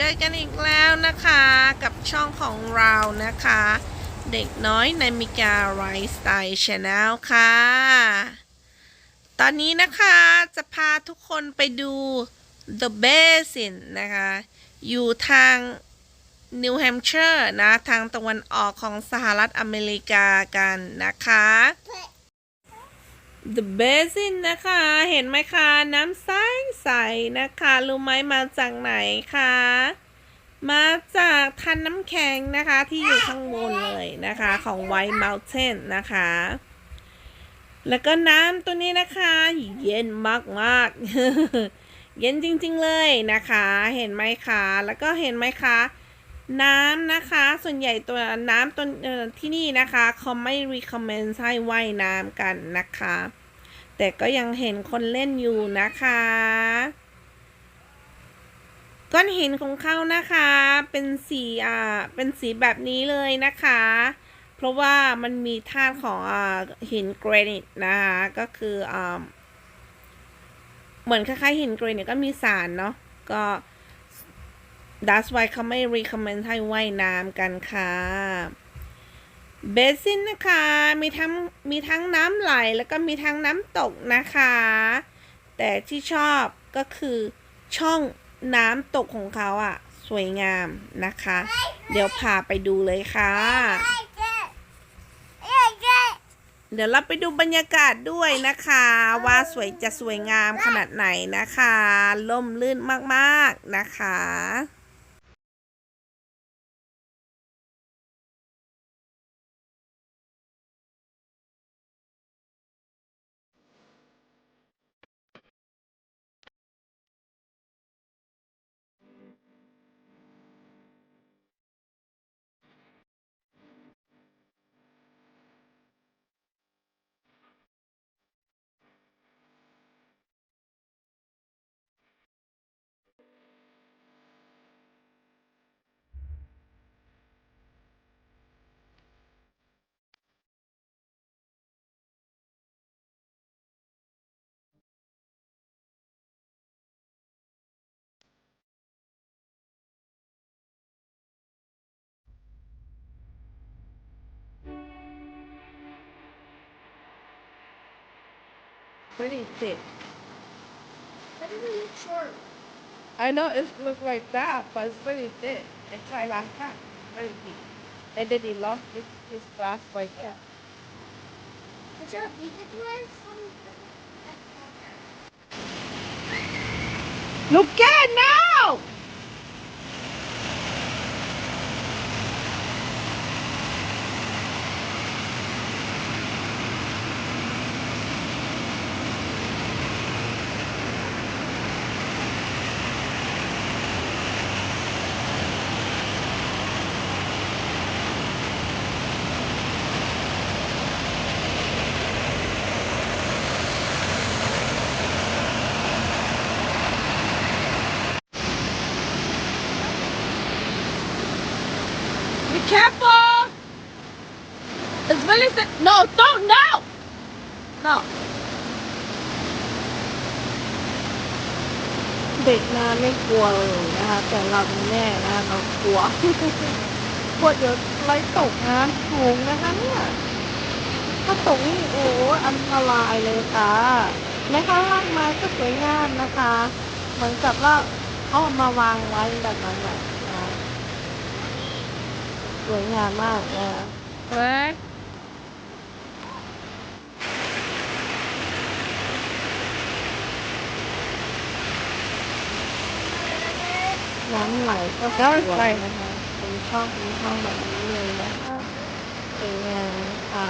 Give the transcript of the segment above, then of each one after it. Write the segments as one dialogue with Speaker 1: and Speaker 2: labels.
Speaker 1: เจอกันอีกแล้วนะคะกับช่องของเรานะคะ เด็กน้อยในมิกาไรสไตล์ชาแนลค่ะ ตอนนี้นะคะจะพาทุกคนไปดู The Basin นะคะ อยู่ทางนิวแฮมเชอร์นะ ทางตะวันออกของสหรัฐอเมริกากันนะคะ The Basin นะคะ เห็นไหมคะ น้ำใสใสๆนะคะ รู้ไหมมาจากไหนคะ มาจากทันน้ำแข็งนะคะที่อยู่ข้างบนเลยนะคะของ White Mountain นะคะ แล้วก็น้ำตัวนี้นะคะ เย็นมากๆเย็นจริง ๆ เลยนะคะ เห็นไหมคะ แล้วก็เห็นไหมคะ น้ำนะคะ ส่วนใหญ่ตัวน้ำตัวที่นี่นะคะเขาไม่ recommend ให้ว่ายน้ำกันนะคะ แต่ก็ยังเห็นคนเล่นอยู่นะคะ ก้อนหินของเขานะคะ เป็นสีอ่าเป็นสีแบบนี้เลยนะคะ เพราะว่ามันมีธาตุของอ่าหินแกรนิตนะคะก็คืออ่าเหมือนคล้ายๆหินแกรนิตก็มีสารเนาะก็ that's why เขาไม่ recommend ให้ว่ายน้ำกันค่ะเบสินนะคะ มีทั้งมีทั้งน้ำไหลแล้วก็มีทั้งน้ำตกนะคะ แต่ที่ชอบก็คือช่องน้ำตกของเขาอะสวยงามนะคะ เดี๋ยวพาไปดูเลยค่ะ เดี๋ยวเราไปดูบรรยากาศด้วยนะคะ ว่าสวยจะสวยงามขนาดไหนนะคะ ล่มลื่นมากๆนะคะ Pretty thick.
Speaker 2: That is really short.
Speaker 1: I know it looks like that, but it's pretty thick. It's like that, very thick. And then he lost his, his glass.
Speaker 2: Is there a?
Speaker 1: Look at now! Careful! It's very thick. No, don't, no! No. เด็กนาไม่กลัวเลยนะคะ แต่เราแน่นะคะเรากลัว กลัวเดี๋ยวไรตกนะสูงนะคะเนี่ย ถ้าตกนี่โอ้อันตรายเลยค่ะในข้างล่างไม้ก็สวยงามนะคะ เหมือนกับว่าเขาเอามาวางไว้แบบนั้นแหละ สวยงามมากนะคะเฮ้ยน้ำไหลก็สวยนะคะเป็นช่องเป็นช่องแบบนี้เลยนะคะสวยงามค่ะ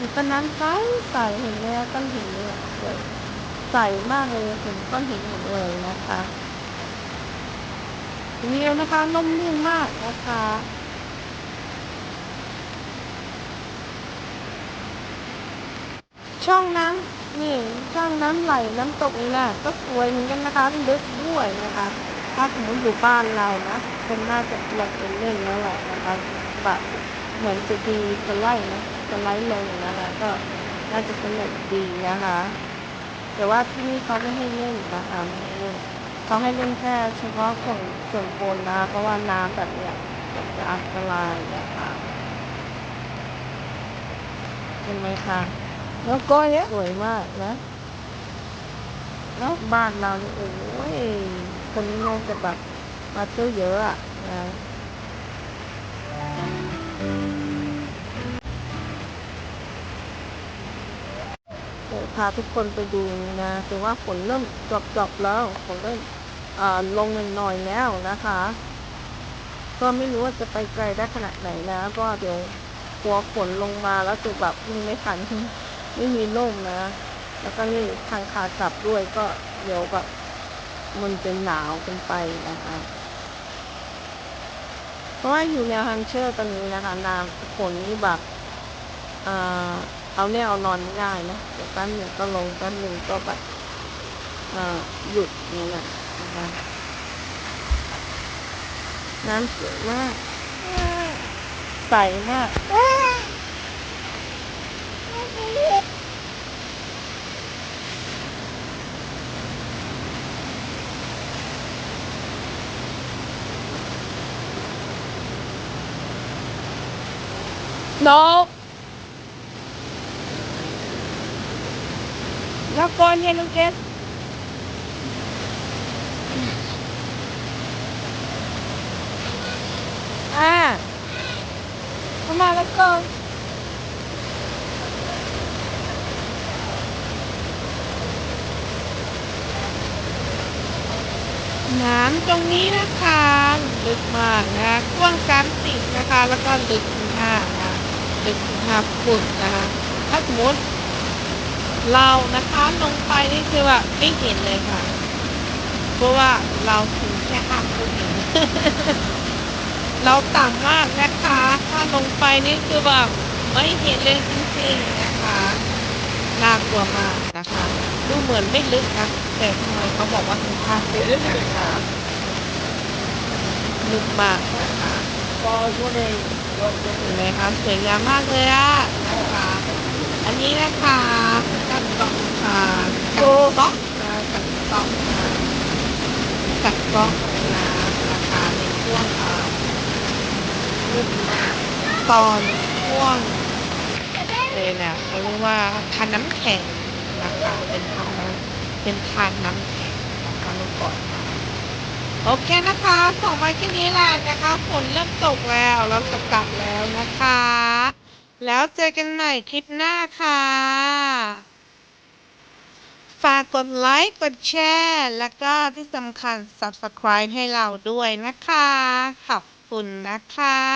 Speaker 1: มีต้นน้ำใสใสเห็นไหมคะก้อนหินเนี่ยสวยใสมากเลยเห็นก้อนหินหมดเลยนะคะ วิวนะคะล่มลื่นมากนะคะช่องน้ำนี่ช่องน้ำไหลน้ำตกนี่แหละก็สวยเหมือนกันนะคะลึกด้วยนะคะ ถ้าสมมติอยู่บ้านเรานะคนน่าจะลงเป็นเล่นแล้วแหละนะคะแบบเหมือนจะดีจะไล่นะจะไล่ลงนะคะก็น่าจะสนุกดีนะคะ แต่ว่าที่นี่เขาไม่ให้เล่นนะคะไม่ให้เล่น เขาให้เล่นแค่เฉพาะส่วนส่วนบนนะ เพราะว่าน้ำแบบเนี้ยมันจะอันตรายนะคะเห็นไหมคะ
Speaker 3: แล้วก็เนี่ย
Speaker 1: สวยมากนะแล้วบ้านเราเนี่ยโอ้ยคนนี้น่าจะแบบมาเที่ยวเยอะอะนะเดี๋ยวพาทุกคนไปดูนะ แต่ว่าฝนเริ่มจบจบๆแล้วฝนเริ่ม ลงหน่อยๆแล้วนะคะ ก็ไม่รู้ว่าจะไปไกลได้ขนาดไหนนะเพราะว่าเดี๋ยวกลัวฝนลงมาแล้วจะแบบวิ่งไม่ทันไม่มีร่มนะ แล้วก็นี่ทางขากลับด้วยก็เดี๋ยวแบบมันจะหนาวกันไปนะคะ เพราะว่าอยู่แนวฮันเชอร์ตอนนี้นะคะน้ำฝนนี่แบบเอาเนี่ยเอานอนไม่ได้นะเดี๋ยวแป๊บหนึ่งก็ลงแป๊บหนึ่งก็แบบหยุดนี่นะ นะคะน้ำสวยมาก ใสมาก
Speaker 3: นกแล้วก่อนเนี่ยน้องเกดอ่า แล้วก็
Speaker 1: น้ำตรงนี้นะคะ ลึกมากนะกว้างสามสิบนะคะ แล้วก็ลึกถึงห้านะลึกถึงห้าฟุตนะคะถ้าสมมติเรานะคะลงไปนี่คือว่าไม่เห็นเลยค่ะ เพราะว่าเราถึงแค่ห้าฟุตเอง เราต่ำมากนะคะ ถ้าลงไปนี่คือแบบไม่เห็นเลยจริงๆนะคะน่ากลัวมากนะคะ ดูเหมือนไม่ลึกนะแต่ทำไมเขาบอกว่าถึงห้าฟุตนะคะลึกมากนะคะ
Speaker 3: ก็ช่วยเลย
Speaker 1: เห็นไหมคะสวยงามมากเลยอะนะคะอันนี้นะคะกัดกล่องอ่ากัดก๊อกนะกัดก๊อกนะกัดก๊อกนะราคาในช่วง ตอนช่วงเลยเนี่ยเขาเรียกว่าทานน้ำแข็งนะคะเป็นทานน้ำเป็นทานน้ำแข็งนะคะเมื่อก่อนโอเคนะคะส่งมาแค่นี้แหละนะคะฝนเริ่มตกแล้วเราจะกลับแล้วนะคะ แล้วเจอกันใหม่คลิปหน้าค่ะ ฝากกดไลค์กดแชร์แล้วก็ที่สำคัญ subscribe ให้เราด้วยนะคะ ขอบคุณนะคะ